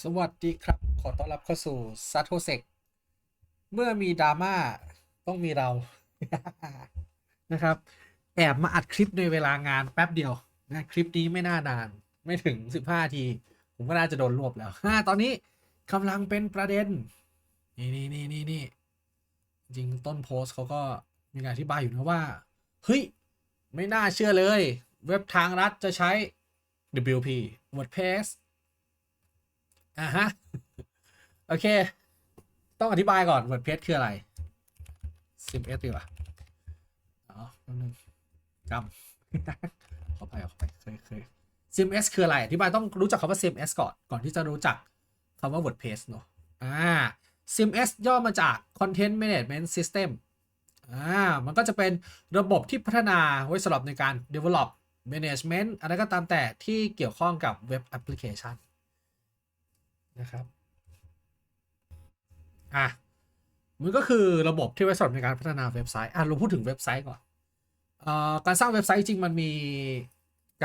สวัสดีครับ ขอต้อนรับเข้าสู่ซ a โ o เซกเมื่อมีดราม่าต้องมีเรา นะครับ แอบมาอัดคลิปในเวลางานแป๊บเดียวนะคลิปนี้ไม่น่านาน ไม่ถึง 15 ที ผมก็น่าจะโดนรวบแล้วฮ่าตอนนี้กำลังเป็นประเด็น นี่นี่นี่นี่นี่จริงต้นโพสเขาก็มีการอธิบายอยู่นะว่า เฮ้ย ไม่น่าเชื่อเลย เว็บทางรัฐจะใช้ WP WordPress อ่าฮะ โอเค ต้องอธิบายก่อน WordPress คืออะไร CMS ดีกว่าอ๋อแป๊บนึงจำขอไปขอไปเคยเคย CMS คืออะไร อธิบายต้องรู้จักคำว่า CMS ก่อน ก่อนที่จะรู้จักคำว่า WordPress เนอะอ่า CMS ย่อมาจาก Content Management System อ่า มันก็จะเป็นระบบที่พัฒนาไว้สำหรับในการ develop management อะไรก็ตามแต่ที่เกี่ยวข้องกับเว็บแอปพลิเคชัน นะครับอะมันก็คือระบบที่ไว้สำหรับในการพัฒนาเว็บไซต์อะเราพูดถึงเว็บไซต์ก่อนออการสร้างเว็บไซต์จริงมันมี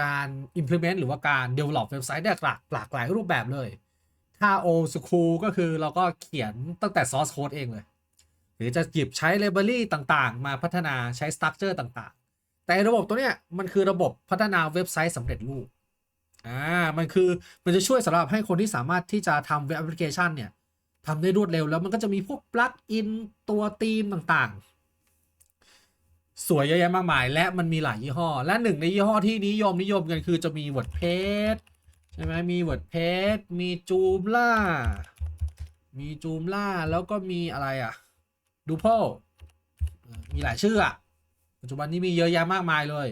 การ implement หรือว่าการ develop เว็บไซต์ได้หลากหลากหลายรูปแบบเลย ถ้า old school ก็คือเราก็เขียนตั้งแต่ source code เองเลย หรือจะหยิบใช้ library ต่างๆ มาพัฒนาใช้ structure ต่างๆ แต่ระบบตัวเนี้ยมันคือระบบพัฒนาเว็บไซต์สำเร็จรูป อ่ามันคือมันจะช่วยสำหรับให้คนที่สามารถที่จะทำเว็บแอปพลิเคชันเนี่ยทำได้รวดเร็วแล้วมันก็จะมีพวกปลั๊กอินตัวธีมต่างๆ สวยเยอะแยะมากมาย และมันมีหลายยี่ห้อ และหนึ่งในยี่ห้อที่นิยมนิยมกันคือจะมี WordPress ใช่ไหมมี WordPress มี Joomla มี Joomla แล้วก็มีอะไรอะ Drupal มีหลายชื่ออะปัจจุบันนี้มีเยอะแยะมากมายเลย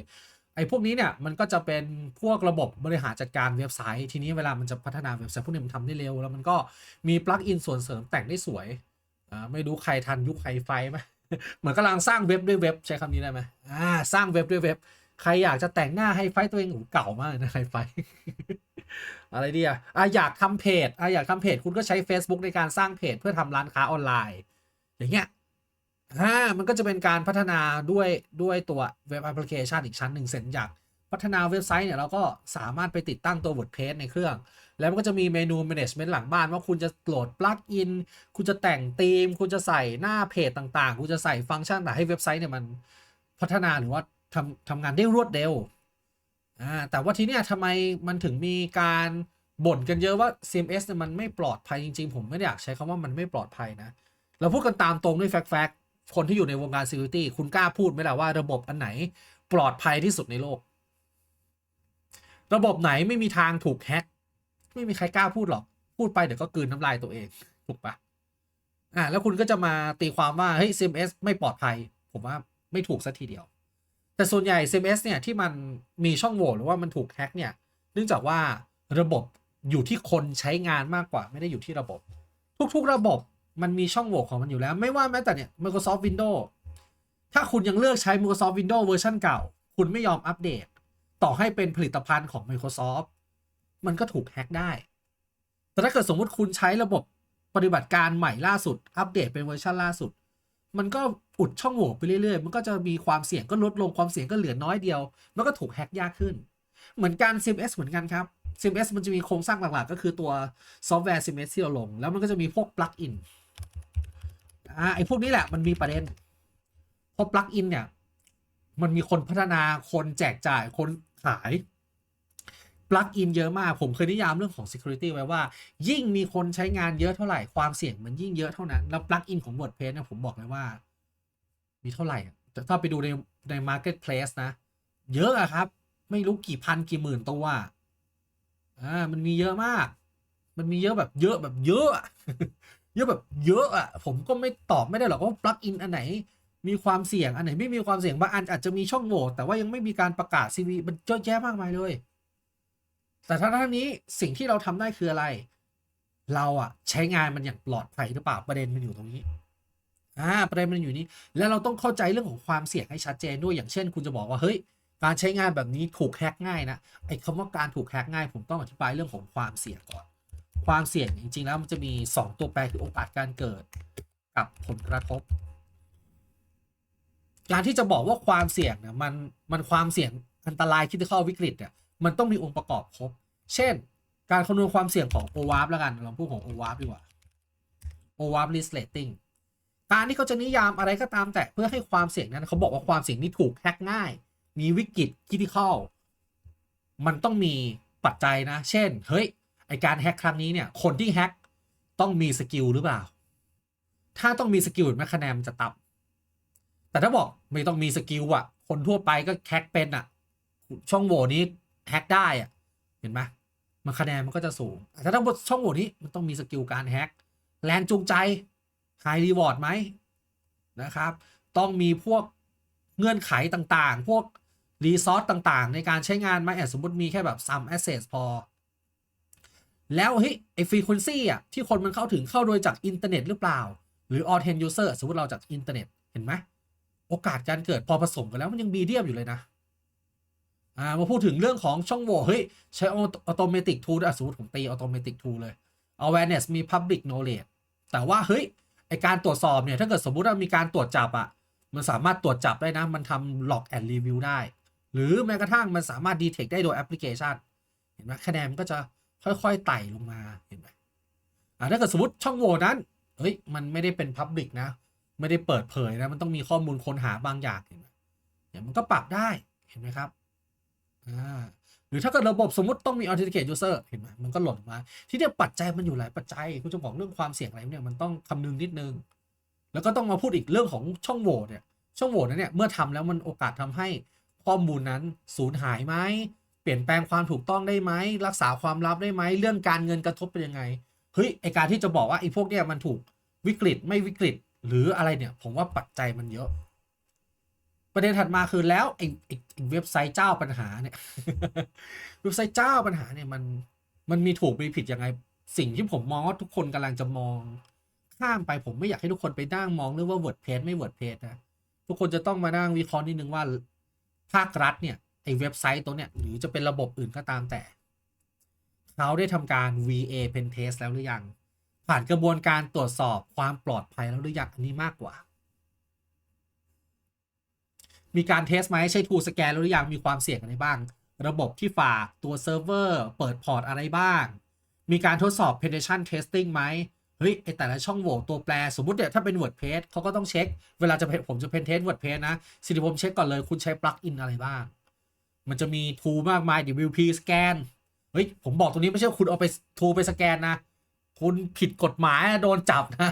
ไอ้พวกนี้เนี่ยมันก็จะเป็นพวกระบบบริหารจัดการเว็บไซต์ ทีนี้เวลามันจะพัฒนาเว็บไซต์พวกนี้มันทำได้เร็ว แล้วมันก็มีปลั๊กอินส่วนเสริมแต่งได้สวยอ่าไม่รู้ใครทันยุคไฮไฟไหมเหมือนกำลังสร้างเว็บด้วยเว็บใช้คำนี้ได้ไหมอ่าสร้างเว็บด้วยเว็บ ใครอยากจะแต่งหน้าไฮไฟตัวเองโอ้โหเก่ามากนะไฮไฟอะไรดีอะอะอยากทำเพจอะอยากทำเพจคุณก็ใช้ Facebook ในการสร้างเพจเพื่อทำร้านค้าออนไลน์ อย่างเงี้ย อ่ามันก็จะเป็นการพัฒนาด้วยด้วยตัวเว็บแอปพลิเคชันอีกชั้นหนึ่งเสร็จจากพัฒนาเว็บไซต์เนี่ยเราก็สามารถไปติดตั้งตัว WordPress ในเครื่อง แล้วมันก็จะมีเมนู management หลังบ้าน ว่าคุณจะโหลดปลั๊กอินคุณจะแต่งธีม คุณจะใส่หน้าเพจต่างๆ คุณจะใส่ฟังก์ชันต่างให้เว็บไซต์เนี่ยมันพัฒนาหรือว่าทำทำงานได้รวดเร็วอ่าแต่ว่าทีเนี้ยทำไมมันถึงมีการบ่นกันเยอะว่า CMS เนี่ยมันไม่ปลอดภัยจริงๆ ผมไม่อยากใช้คำว่ามันไม่ปลอดภัยนะ เราพูดกันตามตรงด้วยแฟกต์ คนที่อยู่ในวงการ Security คุณกล้าพูดไหมล่ะว่าระบบอันไหนปลอดภัยที่สุดในโลก ระบบไหนไม่มีทางถูกแฮ็กไม่มีใครกล้าพูดหรอก พูดไปเดี๋ยวก็กืนน้ำลายตัวเองถูกปะอ่าแล้วคุณก็จะมาตีความว่าเฮ้ย CMS ไม่ปลอดภัย ผมว่าไม่ถูกสัทีเดียว แต่ส่วนใหญ่ CMS เนี่ยที่มันมีช่องโหว่หรือว่ามันถูกแฮ็กเนี่ยเนื่องจากว่าระบบอยู่ที่คนใช้งานมากกว่าไม่ได้อยู่ที่ระบบ ทุกๆ ระบบ มันมีช่องโหว่ของมันอยู่แล้ว ไม่ว่าแม้แต่เนี่ย Microsoft Windows ถ้าคุณยังเลือกใช้ Microsoft Windows เวอร์ชันเก่า คุณไม่ยอมอัปเดต ต่อให้เป็นผลิตภัณฑ์ของ Microsoft มันก็ถูกแฮ็กได้ แต่ถ้าเกิดสมมติคุณใช้ระบบปฏิบัติการใหม่ล่าสุด อัปเดตเป็นเวอร์ชันล่าสุด มันก็อุดช่องโหว่ไปเรื่อยๆ มันก็จะมีความเสี่ยงก็ลดลงความเสี่ยงก็เหลือน้อยเดียว มันก็ถูกแฮ็กยากขึ้น เหมือนกัน CMS เหมือนกันครับ CMS มันจะมีโครงสร้างหลักๆ ก็คือตัวซอฟต์แวร์ CMS ที่เราลง แล้วมันก็จะมีพวกปลั๊กอิน อ่าไอ้พวกนี้แหละมันมีประเด็นพราะปลั๊กอินเนี่ย มันมีคนพัฒนาคนแจกจ่ายคนขายปลั๊กอินเยอะมาก ผมเคยนิยามเรื่องของ Security ไว้ว่า ยิ่งมีคนใช้งานเยอะเท่าไหร่ความเสี่ยงมันยิ่งเยอะเท่านั้น แล้วปลั๊กอินของ WordPress เนี่ยผมบอกเลยว่า มีเท่าไหร่แต่ถ้าไปดูในใน Marketplace นะ เยอะอะครับ ไม่รู้กี่พันกี่หมื่นตัวอ่ามันมีเยอะมาก มันมีเยอะแบบเยอะแบบเยอะ เยอะแบบเยอะอะผมก็ไม่ตอบไม่ได้หรอกว่าปลั๊กอินอันไหนมีความเสี่ยงอันไหนไม่มีความเสี่ยงบางอันอาจจะมีช่องโหว่แต่ว่ายังไม่มีการประกาศ CV มันเยอะแยะมากมายเลย แต่ทั้งทั้งนี้สิ่งที่เราทำได้คืออะไร เราอะใช้งานมันอย่างปลอดภัยหรือเปล่าประเด็นมันอยู่ตรงนี้อ่าประเด็นมันอยู่นี้ แล้วเราต้องเข้าใจเรื่องของความเสี่ยงให้ชัดเจนด้วยอย่างเช่น คุณจะบอกว่าเฮ้ยการใช้งานแบบนี้ถูกแฮกง่ายนะไอ้คำว่าการถูกแฮกง่าย ผมต้องอธิบายเรื่องของความเสี่ยงก่อน ความเสี่ยงจริง ๆ แล้วมันจะมี 2 ตัวแปรคือโอกาสการเกิดกับผลกระทบ การที่จะบอกว่าความเสี่ยงเนี่ยมันมันความเสี่ยงอันตรายคิดเข้าวิกฤตเนี่ยมันต้องมีองค์ประกอบครบ เช่น การคำนวณความเสี่ยงของ OWASP แล้วกันลองพูดของ OWASP ดีกว่า OWASP Risk Rating การที่เขาจะนิยามอะไรก็ตามแต่เพื่อให้ความเสี่ยงนั้นเขาบอกว่าความเสี่ยงนี้ถูกแฮกง่าย มีวิกฤตคิดิคอลมันต้องมีปัจจัยนะ เช่น เฮ้ย ไอการแฮกครั้งนี้เนี่ยคนที่แฮกต้องมีสกิลหรือเปล่า ถ้าต้องมีสกิลแม้คะแนนมันจะต่ำแต่ถ้าบอกไม่ต้องมีสกิลอะคนทั่วไปก็แฮกเป็นอะช่องโหว่นี้แฮกได้อะเห็นไหมมันคะแนนมันก็จะสูงแต่ถ้าบทช่องโหว่นี้มันต้องมีสกิลการแฮกแรงจูงใจไฮรีวอร์ดไหมนะครับ ต้องมีพวกเงื่อนไขต่างๆ พวกรีซอสต่างๆ ในการใช้งานไหมอะสมมติมีแค่แบบ some access พอ แล้วเฮ้ยไอ้ frequency อะที่คนมันเข้าถึงเข้าโดยจากอินเทอร์เน็ตหรือเปล่า หรือ all 10 user สมมติเราจากอินเทอร์เน็ตเห็นไหมโอกาสการเกิดพอผสมกันแล้วมันยังมีเดียมอยู่เลยนะอ่ามาพูดถึงเรื่องของช่องโหว่เฮ้ยใช้ automatic tool อะสมมติผมตี automatic tool เลย awareness มี public knowledge แต่ว่าเฮ้ยไอการตรวจสอบเนี่ยถ้าเกิดสมมุติว่ามีการตรวจจับอะมันสามารถตรวจจับได้นะ มันทำ log and review ได้ หรือแม้กระทั่งมันสามารถ detect ได้โดยแอปพลิเคชัน เห็นไหมคะแนนมันก็จะ ค่อยๆไต่ลงมาเห็นไหมอ่าถ้าเกิดสมมติช่องโหว่นั้นเฮ้ยมันไม่ได้เป็น public นะ ไม่ได้เปิดเผยนะ มันต้องมีข้อมูลค้นหาบางอย่างเห็นไหมเนี่ยมันก็ปรับได้เห็นไหมครับอ่าหรือถ้าเกิดระบบสมมติต้องมี authenticate user เห็นไหมมันก็หล่นมา ที่เดียปัจจัยมันอยู่หลายปัจจัยคุณจะบอกเรื่องความเสี่ยงอะไรเนี่ยมันต้องคำนึงนิดนึง แล้วก็ต้องมาพูดอีกเรื่องของช่องโหว่เนี่ยช่องโหว่นั้นเนี่ยเมื่อทำแล้วมันโอกาสทำให้ข้อมูลนั้นสูญหายไหม เปลี่ยนแปลงความถูกต้องได้ไหมรักษาความลับได้ไหมเรื่องการเงินกระทบเป็นยังไงเฮ้ยไอการที่จะบอกว่าไอพวกเนี่ยมันถูกวิกฤตไม่วิกฤต หรืออะไรเนี่ย ผมว่าปัจจัยมันเยอะ ประเด็นถัดมาคือแล้วไอไอเว็บไซต์เจ้าปัญหาเนี่ยเว็บไซต์เจ้าปัญหาเนี่ยมันมันมีถูกมีผิดยังไง สิ่งที่ผมมองว่าทุกคนกำลังจะมองข้ามไปผมไม่อยากให้ทุกคนไปนั่งมองเรื่องว่า WordPress ไม่ WordPress นะทุกคนจะต้องมานั่งวิเคราะห์นิดนึงว่าภาครัฐเนี่ย ไอ้เว็บไซต์ตัวเนี่ยหรือจะเป็นระบบอื่นก็ตามแต่ เขาได้ทำการ VA Pen Test แล้วหรือยัง ผ่านกระบวนการตรวจสอบความปลอดภัยแล้วหรือยังอันนี้มากกว่า มีการเทสไหมใช้ทูสแกนแล้วหรือยังมีความเสี่ยงอะไรบ้าง ระบบที่ฝากตัวเซิร์ฟเวอร์เปิดพอร์ตอะไรบ้าง มีการทดสอบ penetration testing ไหมเฮ้ยไอแต่ละช่องโหว่ตัวแปรสมมติเนี่ยถ้าเป็น WordPress เขาก็ต้องเช็ค เวลาจะผมจะ pen test WordPress นะ สิ่งที่ผมเช็คก่อนเลย คุณใช้ปลั๊กอินอะไรบ้าง มันจะมีทูมากมาย WP scan เฮ้ยผมบอกตรงนี้ไม่ใช่คุณเอาไปทูไปสแกนนะ คุณผิดกฎหมายนะโดนจับนะ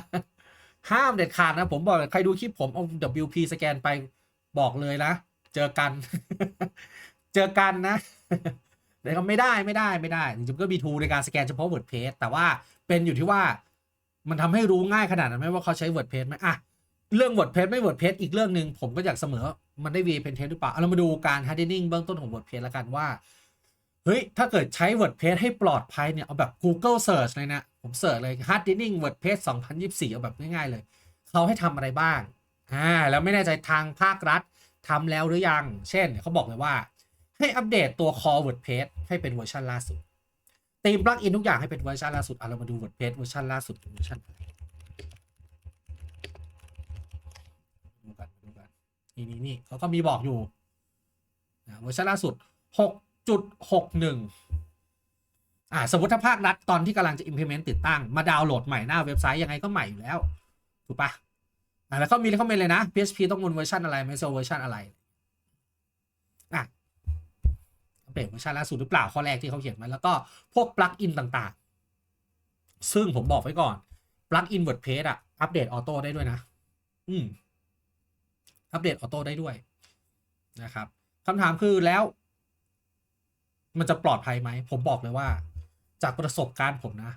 ห้ามเด็ดขาดนะ ผมบอกใครดูคลิปผมเอา WP สแกนไปบอกเลยนะ เจอกัน เจอกันนะแต่ก็ไม่ได้ไม่ได้ไม่ได้จริงๆก็มีทูในการสแกนเฉพาะ WordPress แต่ว่าเป็นอยู่ที่ว่ามันทำให้รู้ง่ายขนาดนั้นไหมว่าเขาใช้ WordPress ไหมอะ เรื่อง WordPress ไม่ WordPress อีกเรื่องหนึ่งผมก็อยากเสมอมันได้ VA Pen Test หรือเปล่าเรามาดูการ hardening เบื้องต้นของ WordPress ล้วกันว่า เฮ้ย ถ้าเกิดใช้ WordPress ให้ปลอดภัยเนี่ย เอาแบบ Google Search เลยนะ ผมเสิร์ชเลย hardening WordPress 2024 เอาแบบง่ายๆเลย เขาให้ทำอะไรบ้างอ่าแล้วไม่แน่ใจทางภาครัฐทำแล้วหรือยัง เช่นเขาบอกเลยว่า ให้อัปเดตตัว core WordPress ให้เป็นเวอร์ชันล่าสุดตีมปลั๊กอินทุกอย่างให้เป็นเวอร์ชันล่าสุดเอะเรามาดู WordPress เวอร์ชันล่าสุดเวอร์ชันอะไรดูกันดูกั นี่นี่นี่เขาก็มีบอกอยู่เวอร์ชันล่าสุด 6.61 อ่าสมมติถ้าภาครัฐตอนที่กำลังจะ implement ติดตั้ง มาดาวน์โหลดใหม่หน้าเว็บไซต์ยังไงก็ใหม่อยู่แล้ว ถูกปะอ่าแล้วก็มีเขาเมนเลยนะ PHP ต้องบนเวอร์ชันอะไรไม่ใช่เวอร์ชันอะไร อะอัปเดตเวอร์ชันล่าสุดหรือเปล่าข้อแรกที่เขาเขียนมาแล้วก็พวกปลั๊กอินต่างๆ ซึ่งผมบอกไว้ก่อนปลั๊กอิน WordPress อะอัปเดตออโต้ได้ด้วยนะ อืม อัปเดตออโต้ได้ด้วยนะครับคำถามคือแล้ว มันจะปลอดภัยไหม ผมบอกเลยว่า จากประสบการณ์ผมนะ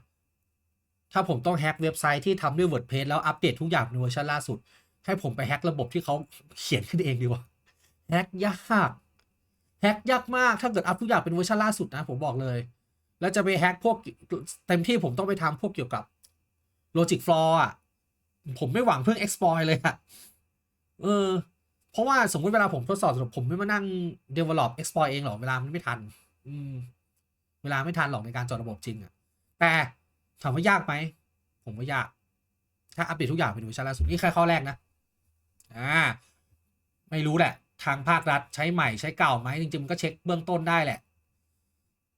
ถ้าผมต้องแฮ็กเว็บไซต์ที่ทำด้วย WordPress แล้วอัปเดตทุกอย่างในเวอร์ชันล่าสุด ให้ผมไปแฮ็กระบบที่เขาเขียนขึ้นเองดีกว่าแฮ็กยากแฮ็กยากมาก ถ้าเกิดอัพทุกอย่างเป็นเวอร์ชันล่าสุดนะ ผมบอกเลย แล้วจะไปแฮ็กพวกเต็มที่ผมต้องไปทำพวกเกี่ยวกับ Logic Floor อะ ผมไม่หวังเพิ่ง exploit เลยอะ เออ เพราะว่าสมมติเวลาผมทดสอบผมไม่มานั่ง develop exploit เองหรอกเวลามันไม่ทัน อืม เวลาไม่ทันหรอกในการจอดระบบจริงอะแต่ถามว่ายากไหม ผมว่ายาก ถ้าอัปเดตทุกอย่างเป็นเวอร์ชันล่าสุดนี่แค่ข้อแรกนะอ่าไม่รู้แหละ ทางภาครัฐใช้ใหม่ใช้เก่าไหมจริงๆมันก็เช็คเบื้องต้นได้แหละ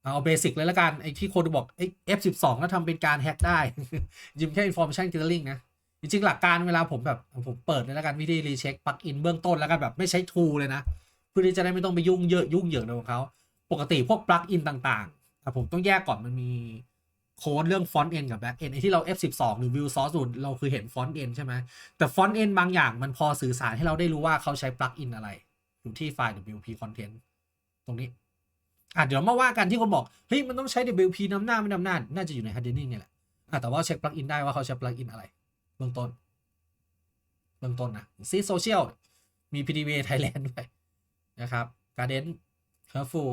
เอาเบสิกเลยละกันไอ้ที่คนบอกไอ้ F12 แล้วทำเป็นการแฮ็กได้ ยิมแค่ information gathering นะ จริงๆหลักการเวลาผมแบบผมเปิดเลยแล้วกันวิธีรีเช็คปลั๊กอินเบื้องต้นแล้วกันแบบไม่ใช้ทูเลยนะเพื่อที่จะได้ไม่ต้องไปยุ่งเยอะยุ่งเหยิงในของเขาปกติพวกปลั๊กอินต่างๆอ่ผมต้องแยกก่อนมันมีโค้ดเรื่องฟอนต์เอ็นกับแบ็กเอ็นไอที่เรา F12 หรือ View Source ศูนเราคือเห็นฟอนต์เอ็นใช่ไหมแต่ฟอนต์เอ็นบางอย่างมันพอสื่อสารให้เราได้รู้ว่าเขาใช้ปลั๊กอินอะไร อยู่ที่ไฟล์ WP Content ตรงนี้อะเดี๋ยวมาว่ากันที่คนบอกเฮ้ยมันต้องใช้ WP นำหน้าไม่นำหน้าน่าจะอยู่ใน hardening นี่แหละอะแต่ว่าเช็คปลักอินได้ว่าเขาใช้ปลักอินอะไร เบื้องต้น เบื้องต้นนะซีโซเชียลมี PDVA Thailand ด้วยนะครับ Garden Careful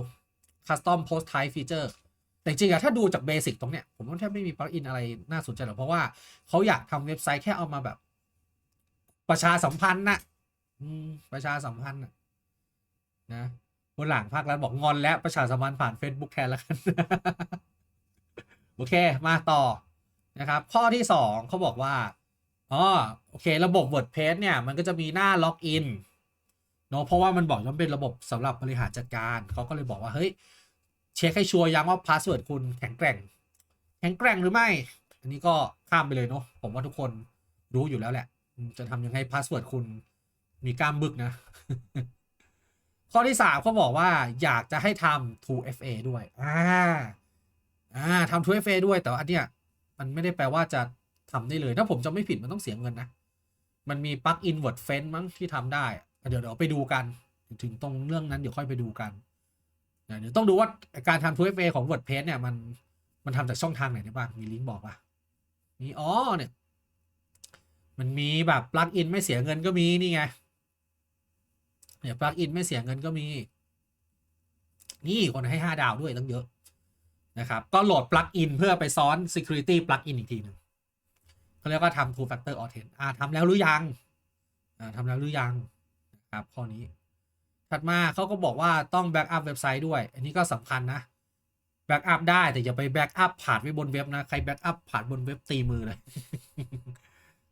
Custom Post Type Feature แต่จริงอะถ้าดูจากเบสิกตรงเนี้ย ผมว่าแทบไม่มีปลั๊กอินอะไรน่าสนใจหรอกเพราะว่าเขาอยากทำเว็บไซต์แค่เอามาแบบ ประชาสัมพันธ์นะประชาสัมพันธ์นะนะบนหลังภาครัฐบอกงอนแล้วประชาสัมพันธ์ผ่าน Facebook แทนแล้วกัน โอเค มาต่อนะครับ ข้อที่สองเขาบอกว่า อ๋อโอเค ระบบ WordPress เนี่ย มันก็จะมีหน้าล็อกอินเนาะเพราะว่ามันบอกว่ามันเป็นระบบสำหรับบริหารจัดการ เขาก็เลยบอกว่า เฮ้ย เช็คให้ชัวร์ยังว่าพาสเวิร์ดคุณแข็งแกร่ง แข็งแกร่งหรือไม่ อันนี้ก็ข้ามไปเลยเนาะผมว่าทุกคนรู้อยู่แล้วแหละ จะทำยังไงพาสเวิร์ดคุณมีกล้ามบึกนะ ข้อที่สามเขาบอกว่าอยากจะให้ทำ 2FA ด้วยอ่าอ่าทำ 2FA ด้วยแต่อันเนี้ยมันไม่ได้แปลว่าจะ ทำได้เลย ถ้าผมจำไม่ผิดมันต้องเสียเงินนะ มันมีปลั๊กอิน word f e n มั้งที่ทำได้ เดี๋ยวเดี๋ยวไปดูกัน ถึงตรงเรื่องนั้นเดี๋ยวค่อยไปดูกันเดี๋ยวต้องดูว่าการทำ 2FA ของ WordPress เนี่ยมันมันทำจากช่องทางไหนได้บ้าง มีลิงก์บอกป่ะ มีอ๋อเนี่ย มันมีแบบปลั๊กอินไม่เสียเงินก็มีนี่ไงเนี่ยปลั๊กอินไม่เสียเงินก็มี นี่คนให้ 5 ดาวด้วยตั้งเยอะนะครับ ก็โหลดปลั๊กอินเพื่อไปซ้อน security ปลั๊กอินอีกทีหนึ่ง เขาเรียกว่าทำ two factor authent อ่าทำแล้วหรือยังอ่าทำแล้วหรือยังนะครับข้อนี้ ถัดมาเขาก็บอกว่าต้องแบ็กอัพเว็บไซต์ด้วย อันนี้ก็สำคัญนะแบ็กอัพได้แต่อย่าไปแบ็กอัพผ่านไว้บนเว็บนะ ใครแบ็กอัพผ่านบนเว็บตีมือเลย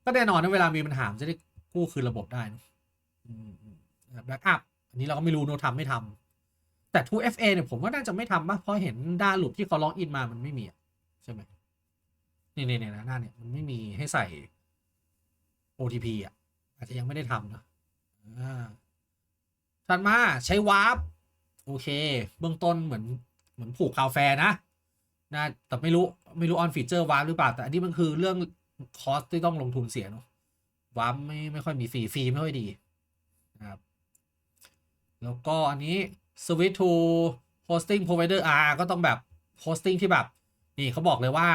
ก็แน่นอนนะเวลามีปัญหาจะได้กู้คืนระบบได้นะแบ็กอัพอันนี้เราก็ไม่รู้โนทำไม่ทำแต่ 2FA เนี่ยผมว่าน่าจะไม่ทำป่ะเพราะเห็นด้าหลุดที่เขาล็อกอินมามันไม่มีอะใช่ไหม นี่นี่นี่นะหน้าเนี่ยมันไม่มีให้ใส่ OTP อะ อาจจะยังไม่ได้ทำนะถัดมาใช้วาร์ปโอเค เบื้องต้นเหมือนเหมือนผูกคาวแฟนะนะแต่ไม่รู้ไม่รู้ออนฟีเจอร์วาร์ปหรือเปล่า แต่อันนี้มันคือเรื่องคอสที่ต้องลงทุนเสียเนาะวาร์ปไม่ไม่ค่อยมีฟรีฟรีไม่ค่อยดีนะครับแล้วก็อันนี้ switch to hosting provider R ก็ต้องแบบ hosting ที่แบบ นี่เขาบอกเลยว่า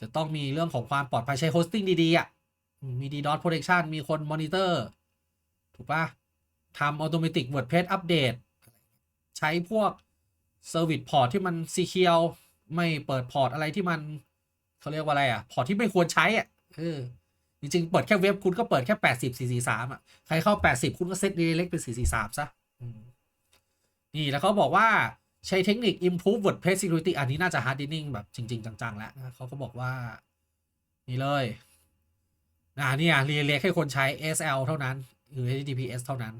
จะต้องมีเรื่องของความปลอดภัยใช้ hosting ดี ๆ อะอืมมี DDoS protection มีคน monitor ถูกปะทำ automatic WordPress update ใช้พวก service port ที่มัน secure ไม่เปิดพอร์ตอะไรที่มันเขาเรียกว่าอะไรอะ พอร์ตที่ไม่ควรใช้อะเออจริงๆ เปิดแค่เว็บคุณก็เปิดแค่ 80 443 อะ ใครเข้า 80 คุณก็เซต redirect เป็น 443 ซะอืมนี่แล้วเขาบอกว่า ใช้เทคนิค improve WordPress security อันนี้น่าจะ hardening แบบจริง ๆ จัง ๆ แล้วนะเขาก็บอกว่า นี่เลยอ่าเนี่ย redirect ให้คนใช้ SL เท่านั้น หรือ HTTPS เท่านั้น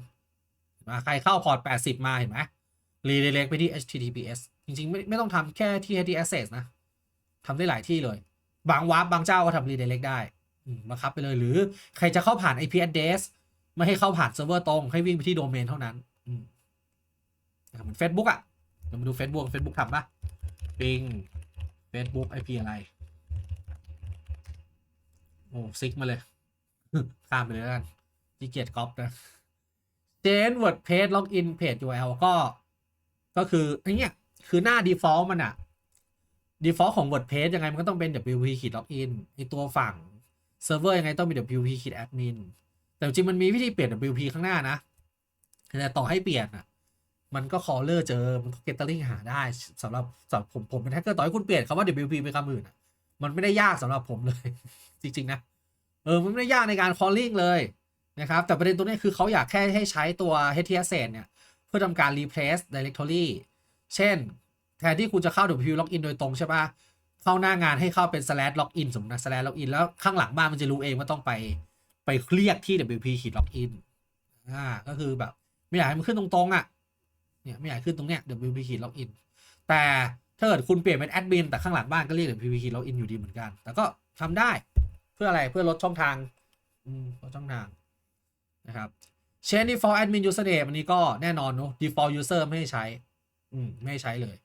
เห็นไหมใครเข้าพอร์ต 80 มาเห็นไหม redirect ไปที่ HTTPS จริง ๆ ไม่ไม่ต้องทำแค่ที่ HTTPS นะทำได้หลายที่เลย บางวาร์ปบางเจ้าก็ทำ redirect ได้มบังคับไปเลยหรือใครจะเข้าผ่าน IP address ไม่ให้เข้าผ่านเซิร์ฟเวอร์ตรง ให้วิ่งไปที่โดเมนเท่านั้นอืมนะครับเหมือน Facebook อะ เรามาดู Facebook Facebook ทำปะปิง Facebook IP อะไร โอ้ซิกมาเลย ข้ามไปเลยกันขี้เกียจก๊อปนะเจน WordPress login page URL ก็ ก็คือไอ้เนี้ยคือหน้า default มันอะ default ของ WordPress ยังไง มันก็ต้องเป็น WP login ไอตัวฝั่งเซิร์ฟเวอร์ยังไงต้องมี WP admin แต่จริงมันมีวิธีเปลี่ยน WP ข้างหน้านะแต่ต่อให้เปลี่ยนอะ มันก็ caller เจอ มันก็ gathering หาได้สำหรับสำหรับผมผมเป็นแฮกเกอร์ต่อให้คุณเปลี่ยนคำว่า WP เป็นคำอื่นอะมันไม่ได้ยากสำหรับผมเลย จริง ๆ นะ เออ มันไม่ได้ยากในการ calling เลยนะครับ แต่ประเด็นตรงนี้คือเขาอยากแค่ให้ใช้ตัว HTS เนี่ย เพื่อทำการ replace directory เช่น แทนที่คุณจะเข้า WP login โดยตรงใช่ปะเข้าหน้างานให้เข้าเป็น slash login สมมตินะ slash login แล้วข้างหลังบ้านมันจะรู้เองว่าต้องไปไปเรียกที่ WP ขีด login อ่าก็คือแบบไม่อยากให้มันขึ้นตรงๆอะ เนี่ยไม่อยากขึ้นตรงเนี้ย WP ขีด login แต่ถ้าเกิดคุณเปลี่ยนเป็นแอดมินแต่ข้างหลังบ้านก็เรียก WP Key Login อยู่ดีเหมือนกัน แต่ก็ทำได้เพื่ออะไรเพื่อลดช่องทางอืมลดช่องทางนะครับ Change default admin username อันนี้ก็แน่นอนเนอะ default user ไม่ให้ใช้ อืมไม่ใช้เลย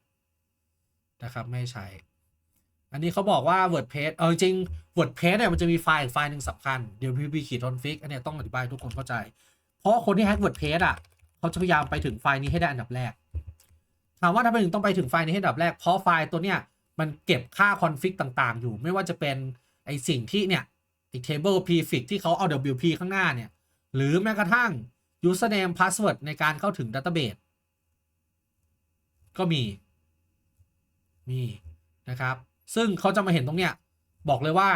นะครับไม่ใช้ อันนี้เขาบอกว่า WordPress เออจริง WordPress เนี่ยมันจะมีไฟล์อีกไฟล์หนึ่งสำคัญ เดี๋ยว PHP ขีด config อันเนี้ยต้องอธิบายทุกคนเข้าใจ เพราะคนที่แฮก WordPress อะ เขาจะพยายามไปถึงไฟล์นี้ให้ได้อันดับแรก ถามว่าทำไมถึงต้องไปถึงไฟล์นี้ให้อันดับแรก เพราะไฟล์ตัวเนี้ยมันเก็บค่า config ต่างๆ อยู่ ไม่ว่าจะเป็นไอสิ่งที่เนี่ยไอ table prefix ที่เขาเอา WP ข้างหน้าเนี่ย หรือแม้กระทั่ง username password ในการเข้าถึง database ก็มี มีนะครับ ซึ่งเขาจะมาเห็นตรงเนี้ย บอกเลยว่า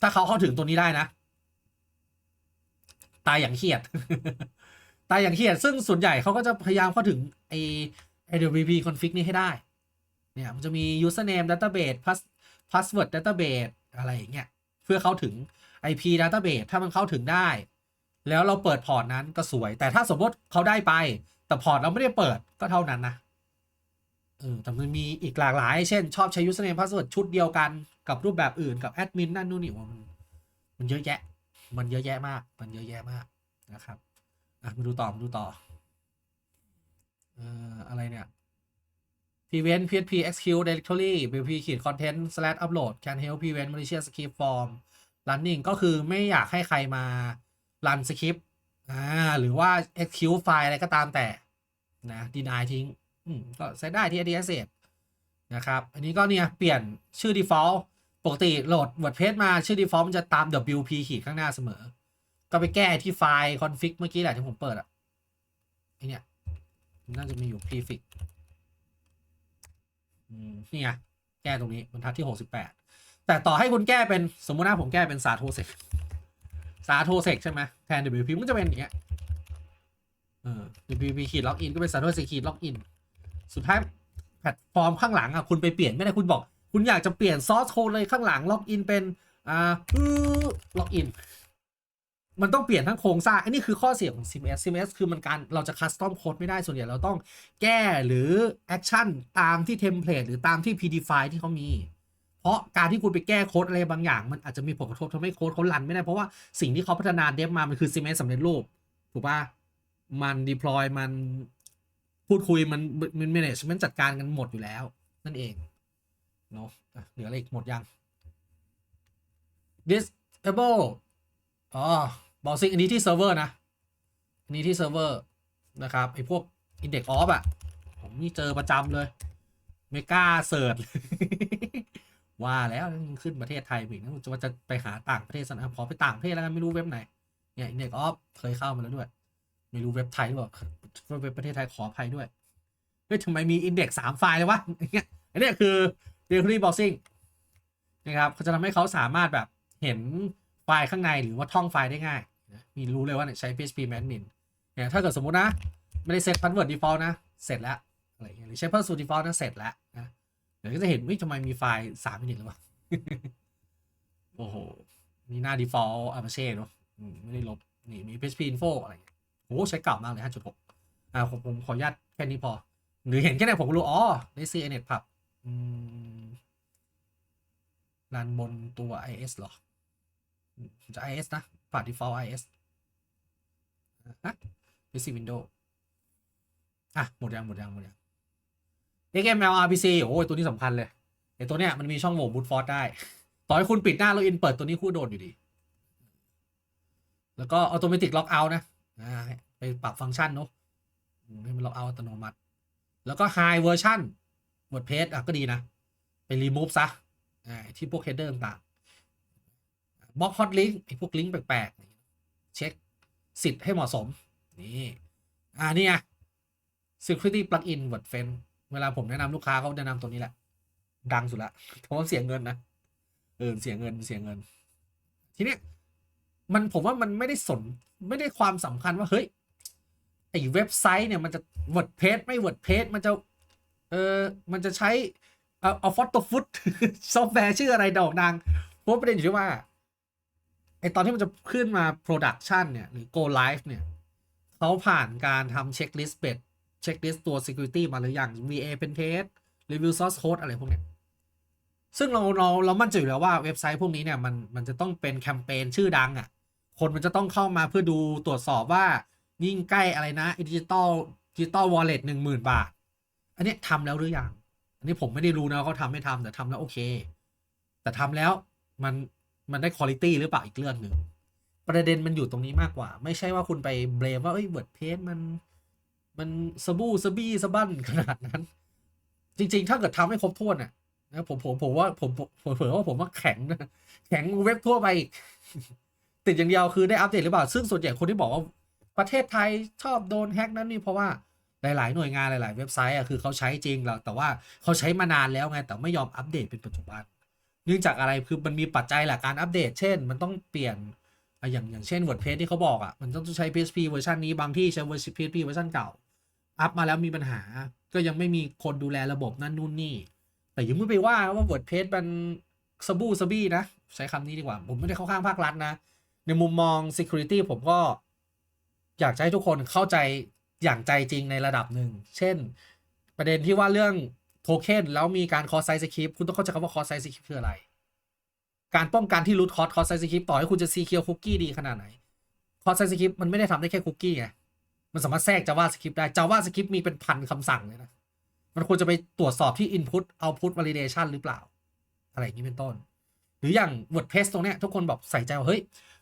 ถ้าเขาเข้าถึงตัวนี้ได้นะ ตายอย่างเครียด ตายอย่างเครียดซึ่งส่วนใหญ่เขาก็จะพยายามเข้าถึงไอ AWP config นี้ให้ได้ เนี่ยมันจะมี username database pass password database อะไรอย่างเงี้ยเพื่อเข้าถึง IP database ถ้ามันเข้าถึงได้ แล้วเราเปิดพอร์ตนั้นก็สวย แต่ถ้าสมมติเขาได้ไป แต่พอร์ตเราไม่ได้เปิดก็เท่านั้นนะเออแต่มันมีอีกหลากหลาย เช่น ชอบใช้ username password ชุดเดียวกันกับรูปแบบอื่นกับแอดมินนั่นนู่นนี่มันมันเยอะแยะ มันเยอะแยะมาก มันเยอะแยะมากนะครับ อะมาดูต่อมาดูต่อเอ่ออะไรเนี่ย prevent php execute directory bp ขีด content slash upload can help prevent malicious script form running ก็คือไม่อยากให้ใครมารันสคริปต์อ่าหรือว่า execute ไฟล์อะไรก็ตามแต่นะ deny ทิ้งอืมก็ใช้ได้ที่ ADSS นะครับ อันนี้ก็เนี่ยเปลี่ยนชื่อ default ปกติโหลด WordPress มาชื่อ default มันจะตาม WP ขีดข้างหน้าเสมอ ก็ไปแก้ที่ไฟล์ config เมื่อกี้แหละที่ผมเปิดอะไอเนี่ยน่าจะมีอยู่ prefix นี่ไงแก้ตรงนี้บรรทัดที่68แปดแต่ต่อให้คุณแก้เป็นสมมุตินะผมแก้เป็นสาโทเซกสาโทเซกใช่ไหมแทน WP มันจะเป็นอย่างเงี้ยเออ WP ขีดล็อกอินก็เป็นสาโทเซกขีดล็อกอินสุดท้ายแพลตฟอร์มข้างหลังอะคุณไปเปลี่ยนไม่ได้คุณบอก คุณอยากจะเปลี่ยนซอสโค้ดเลยข้างหลังล็อกอินเป็นอ่าล็อกอิน มันต้องเปลี่ยนทั้งโครงสร้างอันนี้คือข้อเสียของ CMS CMS คือมันการเราจะคัสตอมโค้ดไม่ได้ส่วนใหญ่เราต้องแก้หรือแอคชั่นตามที่เทมเพลตหรือตามที่ PD ไฟล์ที่เขามี เพราะการที่คุณไปแก้โค้ดอะไรบางอย่าง มันอาจจะมีผลกระทบทำให้โค้ดเขารันไม่ได้ เพราะว่าสิ่งที่เขาพัฒนาเดฟมา มันคือ CMS สำเร็จรูป ถูกปะมัน deploy มันพูดคุยมันมัน management จัดการกันหมดอยู่แล้ว นั่นเองเนาะอะเหลืออะไรอีกหมดยัง disable อ๋อ บอลซิงอันนี้ที่เซิร์ฟเวอร์นะอันนี้ที่เซิร์ฟเวอร์นะครับไอพวก Index Off อะ ผมนี่เจอประจำเลยไม่กล้าเสิร์ชว่าแล้วขึ้นประเทศไทยอีกนะจะว่าจะไปหาต่างประเทศสนะขอไปต่างประเทศแล้วกันไม่รู้เว็บไหนเนี่ย Index Off เคยเข้ามาแล้วด้วย ไม่รู้เว็บไทยหรือเปล่าเว็บประเทศไทยขออภัยด้วยเฮ้ยทำไมมี Index สามไฟล์เลยวะเนี่ยอันเนี้ยคือ Directory Browsing นะครับเขาจะทำให้เขาสามารถแบบเห็นไฟล์ข้างในหรือว่าท่องไฟล์ได้ง่าย มีรู้เลยว่าเนี่ยใช้ PHP admin เนี่ยถ้าเกิดสมมุตินะ ไม่ได้เซต password default นะ เสร็จแล้วอะไรอย่างเงี้ยหรือใช้ password default นะเสร็จแล้วนะเดี๋ยวก็จะเห็นวิทำไมมีไฟล์สามมินิหรือเปล่าโอ้โหมีหน้า default Apache เนอะไม่ได้ลบนี่มี PHP info อะไรอย่างเงี้ยโอ้ใช้เก่ามากเลย5.6อ่าผมผมขออนุญาตแค่นี้พอ หรือเห็นแค่ไหนผมก็รู้อ๋อได้ CNet Pub อืมรันบนตัว IS เหรอจะ IS นะ ผ่าน default IS ฮะ PC Windows อะ หมดยัง หมดยัง หมดยัง XML RPC โอ้ยตัวนี้สำคัญเลยไอตัวเนี้ยมันมีช่องโหว่ boot force ได้ ต่อให้คุณปิดหน้าล็อกอินเปิดตัวนี้คู่โดนอยู่ดี แล้วก็ automatic lock out นะอ่าไปปรับฟังก์ชันเนอะให้มัน lock out อัตโนมัติ แล้วก็ high version WordPress อะก็ดีนะ ไป remove ซะอ่าที่พวก header ต่างๆ บล็อกฮอตลิงก์ไอ้พวกลิงก์แปลกๆ เช็คสิทธิ์ให้เหมาะสม นี่อ่านี่ไง security plugin WordFence เวลาผมแนะนำลูกค้าเขาแนะนำตัวนี้แหละ ดังสุดละเพราะว่าเสียเงินนะเออเสียเงินเสียเงิน ทีเนี้ยมันผมว่ามันไม่ได้สนไม่ได้ความสำคัญว่าเฮ้ยไอ้เว็บไซต์เนี่ยมันจะ WordPress ไม่ WordPress มันจะเออมันจะใช้เอาเอาฟอตโตฟุตซอฟต์แวร์ชื่ออะไรดอกดังเพราะประเด็นอยู่ที่ว่า ไอตอนที่มันจะขึ้นมา production เนี่ย หรือ go live เนี่ยเขาผ่านการทำเช็คลิสต์เป็ดเช็คลิสต์ตัว security มาหรือยัง VA pen test รีวิวซอสโค้ดอะไรพวกเนี้ยซึ่งเราเราเรามั่นใจอยู่แล้วว่าเว็บไซต์พวกนี้เนี่ยมันมันจะต้องเป็นแคมเปญชื่อดังอะ่ะ คนมันจะต้องเข้ามาเพื่อดูตรวจสอบว่ายิ่งใกล้อะไรนะดิจิตอลดิจิตอลวอลเล็ตหนึ่งหมื่นบาท อันนี้ยทำแล้วหรือยัง อันนี้ผมไม่ได้รู้นะเขาทำไม่ทำแต่ทำแล้วโอเค แต่ทำแล้วมัน มันได้คุณภาพหรือเปล่าอีกเรื่องหนึ่งประเด็นมันอยู่ตรงนี้มากกว่า ไม่ใช่ว่าคุณไปเบลมว่าเอ้ยเวิร์ดเพจมัน มันสบู่สบี้สบั้นขนาดนั้น จริง ๆ ถ้าเกิดทำให้ครบถ้วนน่ะนะผมผมผมว่าผมผมผมเผยว่าผมว่าแข็งนะแข็งเว็บทั่วไปอีกติดอย่างเดียวคือได้อัปเดตหรือเปล่า ซึ่งส่วนใหญ่คนที่บอกว่าประเทศไทยชอบโดนแฮ็กนั้นนี่เพราะว่าหลาย ๆ หน่วยงานหลาย ๆ เว็บไซต์อะคือเขาใช้จริงแล้วแต่ว่าเขาใช้มานานแล้วไงแต่ไม่ยอมอัปเดตเป็นปัจจุบัน เนื่องจากอะไรคือมันมีปัจจัยแหละการอัปเดต เช่น มันต้องเปลี่ยนอย่างอย่างเช่น WordPress ที่เขาบอกอะมันต้องใช้ PHP เวอร์ชันนี้บางที่ใช้ PHP เวอร์ชันเก่า อัพมาแล้วมีปัญหา ก็ยังไม่มีคนดูแลระบบนั่นนู่นนี่ แต่อยังไม่ไปว่าว่า WordPress มันสบู่สบี้นะ ใช้คำนี้ดีกว่า ผมไม่ได้เข้าข้างภาครัฐนะ ในมุมมอง Security ผมก็ อยากให้ทุกคนเข้าใจอย่างใจจริงในระดับหนึ่ง เช่น ประเด็นที่ว่าเรื่อง โทเค็นแล้วมีการคอ s ไซส์สคริปคุณต้องเข้าใจคำว่าคอ s ไซส์สคริปคืออะไร การป้องกันที่รูทคอ s คอ s ไซส์สคริปต่อให้คุณจะซีเคียวคุกกี้ดีขนาดไหนคอ s ไซส์สคริปมันไม่ได้ทำได้แค่คุกกี้ไงมันสามารถแทรก Java Script ได้ Java Script มีเป็นพันคำสั่งเลยนะ มันควรจะไปตรวจสอบที่ Input Output Validation หรือเปล่า อะไรอย่างนี้เป็นต้น หรืออย่าง WordPress ตรงเนี้ยทุกคนแบบใส่ใจว่า เฮ้ย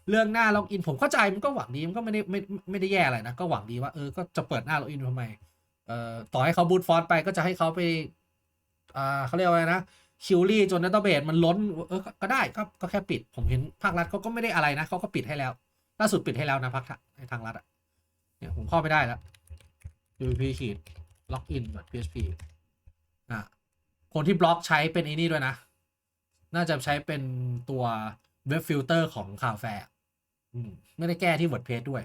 เรื่องหน้าล็อกอินผมเข้าใจมันก็หวังดี มันก็ไม่ได้ไม่ไม่ได้แย่อะไรนะ ก็หวังดีว่า เออ ก็จะเปิดหน้าล็อกอินทำไม เอ่อ ต่อให้เขาบูตฟอร์ไปก็จะให้เขาไป อ่าเขาเรียกว่าไรนะคิวรี่จนดัตเตอร์เบสมันล้นเออก็ได้ก็ก็แค่ปิด ผมเห็นภาครัฐเขาก็ไม่ได้อะไรนะเขาก็ปิดให้แล้ว ล่าสุดปิดให้แล้วนะภาคทางรัฐอะเนี่ยผมเข้าไม่ได้แล้ว PHP ขีดล็อกอินแบบ PHP อะคนที่บล็อกใช้เป็นไอ้นี่ด้วยนะ น่าจะใช้เป็นตัวเว็บฟิลเตอร์ของข่าวแฟร์ไม่ได้แก้ที่ WordPress ด้วย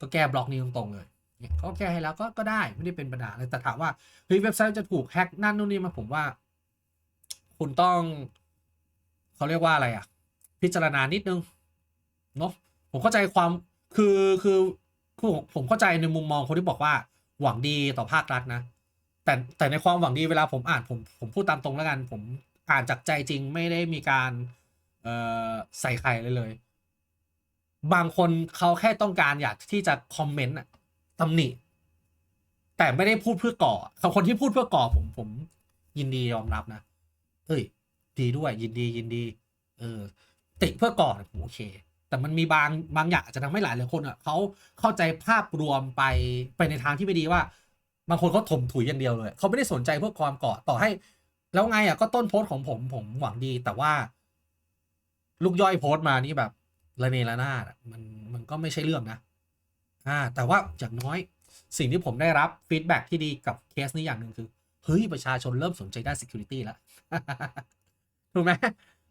ก็แก้บล็อกนี้ตรงๆเลย เนี่ยก็แก้ให้แล้วก็ก็ได้ไม่ได้เป็นปัญหาเลยแต่ถามว่าเฮ้ยเว็บไซต์จะถูกแฮ็กนั่นนู่นนี่มาผมว่า คุณต้องเขาเรียกว่าอะไรอะพิจารณานิดนึงเนาะผมเข้าใจความคือคือคือผมผมเข้าใจในมุมมองคนที่บอกว่าหวังดีต่อภาครัฐนะ แต่แต่ในความหวังดีเวลาผมอ่านผมผมพูดตามตรงแล้วกัน ผมอ่านจากใจจริงไม่ได้มีการเใส่ไข่เลยเลย บางคนเขาแค่ต้องการอยากที่จะคอมเมนต์อะ ตำหนิ แต่ไม่ได้พูดเพื่อก่อเขาคนที่พูดเพื่อก่อผมผม ยินดียอมรับนะเอ้ย ดีด้วย ยินดียินดี เออ ติเพื่อก่อผมโอเค แต่มันมีบางบางอย่างอาจจะทำให้หลายหลายคนอะเขาเข้าใจภาพรวมไปไปในทางที่ไม่ดีว่าบางคนเขาถมถุยอย่างเดียวเลย เขาไม่ได้สนใจพวกความก่อต่อให้ แล้วไงอะก็ต้นโพสต์ของผมผมหวังดี แต่ว่า ลูกย่อยโพสต์มานี่แบบระเนระนาดมันมันก็ไม่ใช่เรื่องนะ อ่าแต่ว่าอย่างน้อยสิ่งที่ผมได้รับฟีดแบ็ที่ดีกับเคสนี้อย่างหนึ่งคือเฮ้ยประชาชนเริ่มสนใจด้าน security แล้วถูกไหม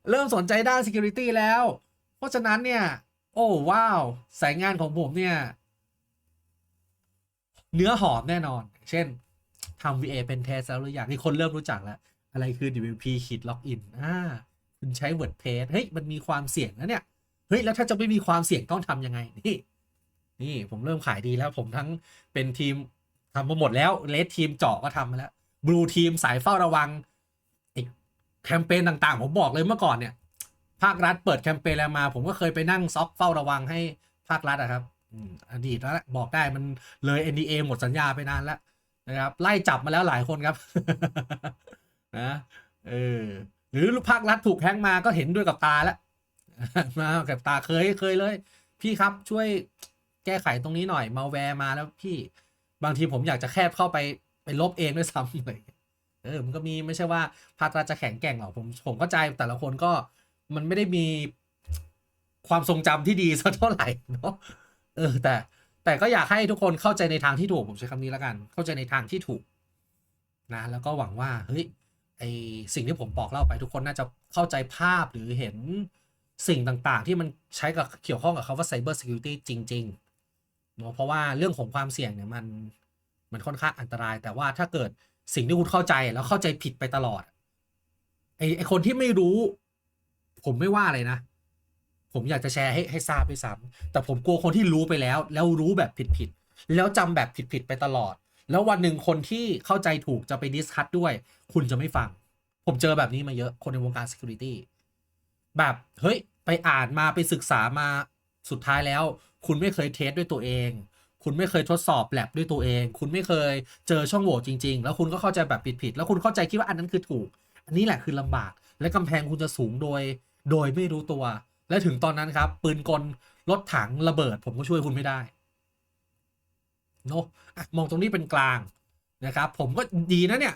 เริ่มสนใจด้าน security แล้ว เพราะฉะนั้นเนี่ย โอ้ว้าว สายงานของผมเนี่ย เนื้อหอมแน่นอน เช่นทำ VA เป็นเทสแล้วหรือยังนี่คนเริ่มรู้จักแล้ว อะไรคือ WP ขีดล็อกอินอ่าคุณใช้ WordPress เฮ้ยมันมีความเสี่ยงนะเนี่ย เฮ้ยแล้วถ้าจะไม่มีความเสี่ยงต้องทำยังไงนี่ นี่ผมเริ่มขายดีแล้วผมทั้งเป็นทีมทำมาหมดแล้วเลดทีมเจาะก็ทำมาแล้วบลูทีมสายเฝ้าระวังไอ้แคมเปญต่างๆ ผมบอกเลยเมื่อก่อนเนี่ย ภาครัฐเปิดแคมเปญแล้วมา ผมก็เคยไปนั่งซ็อกเฝ้าระวังให้ภาครัฐอะครับอดีตแล้วแหละบอกได้มันเลย NDA หมดสัญญาไปนานแล้วนะครับ ไล่จับมาแล้วหลายคนครับนะเออหรือภาครัฐถูกแฮงมาก็เห็นด้วยกับตาแล้วมากับตาเคยเคยเลย พี่ครับช่วย แก้ไขตรงนี้หน่อยมาแวร์มาแล้วพี่บางทีผมอยากจะแคบเข้าไปไปลบเองด้วยซ้ำเลยเออมันก็มีไม่ใช่ว่าภาครัฐจะแข็งแกร่งหรอกผมผมเข้าใจแต่ละคนก็มันไม่ได้มีความทรงจำที่ดีสักเท่าไหร่เนาะเออแต่แต่ก็อยากให้ทุกคนเข้าใจในทางที่ถูกผมใช้คำนี้แล้วกัน เข้าใจในทางที่ถูกนะแล้วก็หวังว่าเฮ้ยไอสิ่งที่ผมบอกเล่าไปทุกคนน่าจะเข้าใจภาพหรือเห็นสิ่งต่างๆ ที่มันใช้กับเกี่ยวข้องกับคาว่า Cyber Security จริง ๆ เนาะเพราะว่าเรื่องของความเสี่ยงเนี่ยมันมันค่อนข้างอันตราย แต่ว่าถ้าเกิดสิ่งที่คุณเข้าใจแล้วเข้าใจผิดไปตลอดไอไอคนที่ไม่รู้ ผมไม่ว่าเลยนะ ผมอยากจะแชร์ให้ให้ทราบด้วยซ้ำแต่ผมกลัวคนที่รู้ไปแล้ว แล้วรู้แบบผิดๆแล้วจำแบบผิดๆไปตลอด แล้ววันหนึ่งคนที่เข้าใจถูกจะไปดิสคัตด้วย คุณจะไม่ฟัง ผมเจอแบบนี้มาเยอะคนในวงการ Security แบบ เฮ้ย ไปอ่านมาไปศึกษามาสุดท้ายแล้ว คุณไม่เคยเทสด้วยตัวเอง คุณไม่เคยทดสอบแลบด้วยตัวเอง คุณไม่เคยเจอช่องโหว่จริง ๆ แล้วคุณก็เข้าใจแบบผิดๆแล้วคุณเข้าใจคิดว่าอันนั้นคือถูก อันนี้แหละคือลำบาก และกำแพงคุณจะสูงโดย โดยไม่รู้ตัว และถึงตอนนั้นครับ ปืนกลรถถังระเบิด ผมก็ช่วยคุณไม่ได้เนอะมองตรงนี้เป็นกลางนะครับ ผมก็ดีนะเนี่ย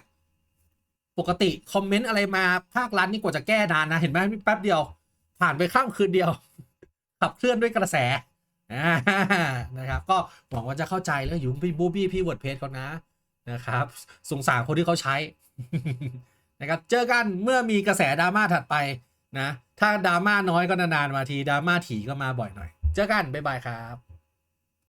ปกติคอมเมนต์อะไรมาภาครัฐนี่กว่าจะแก้นานนะ เห็นไหมแป๊บเดียว ผ่านไปข้ามคืนเดียวขับเคลื่อนด้วยกระแส นะครับก็หวังว่าจะเข้าใจแล้วอยู่พี่บูบี้พี่เวิร์ดเพจเขานะนะครับสงสารคนที่เขาใช้นะครับเจอกันเมื่อมีกระแสดราม่าถัดไปนะ ถ้าดราม่าน้อยก็นานๆมาทีดราม่าถี่ก็มาบ่อยหน่อย เจอกัน บ๊ายบายครับ